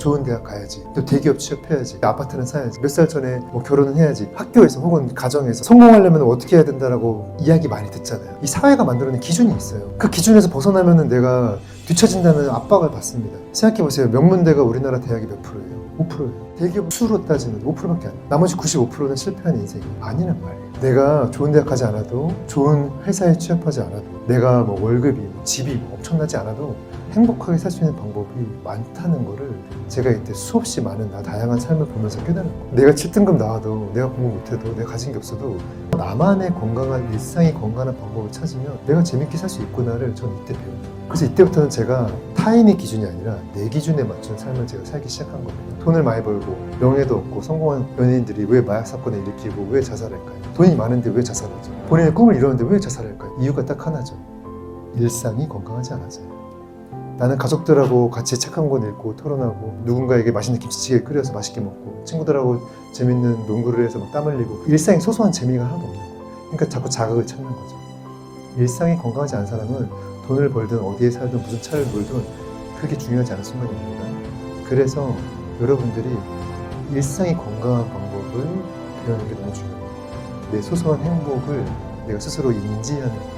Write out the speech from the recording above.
좋은 대학 가야지. 또 대기업 취업해야지. 아파트는 사야지. 몇 살 전에 뭐 결혼은 해야지. 학교에서 혹은 가정에서 성공하려면 어떻게 해야 된다라고 이야기 많이 듣잖아요. 이 사회가 만들어낸 기준이 있어요. 그 기준에서 벗어나면은 내가 뒤처진다는 압박을 받습니다. 생각해보세요. 명문대가 우리나라 대학이 몇 프로예요? 5%예요. 대기업 수로 따지면 5%밖에 안 돼요. 나머지 95%는 실패한 인생이 아니란 말이에요. 내가 좋은 대학 가지 않아도 좋은 회사에 취업하지 않아도 내가 뭐 월급이 뭐 집이 뭐 엄청나지 않아도 행복하게 살 수 있는 방법이 많다는 거를 제가 이때 수없이 많은 나 다양한 삶을 보면서 깨달은 거예요. 내가 7등급 나와도 내가 공부 못해도 내가 가진 게 없어도 나만의 건강한 일상이 건강한 방법을 찾으면 내가 재밌게 살 수 있구나를 전 이때 배웠어요. 그래서 이때부터는 제가 타인의 기준이 아니라 내 기준에 맞춘 삶을 제가 살기 시작한 겁니다. 돈을 많이 벌고 명예도 얻고 성공한 연예인들이 왜 마약 사건을 일으키고 왜 자살할까요? 돈이 많은데 왜 자살하죠? 본인의 꿈을 이루는데 왜 자살할까요? 이유가 딱 하나죠. 일상이 건강하지 않아서요. 나는 가족들하고 같이 책 한 권 읽고 토론하고 누군가에게 맛있는 김치찌개 끓여서 맛있게 먹고 친구들하고 재밌는 농구를 해서 막 땀 흘리고 일상에 소소한 재미가 하나도 없는 거예요. 그러니까 자꾸 자극을 찾는 거죠. 일상이 건강하지 않은 사람은 돈을 벌든 어디에 살든 무슨 차를 몰든 그게 중요하지 않은 순간입니다. 그래서 여러분들이 일상이 건강한 방법을 배우는 게 너무 중요해요. 내 소소한 행복을 내가 스스로 인지하는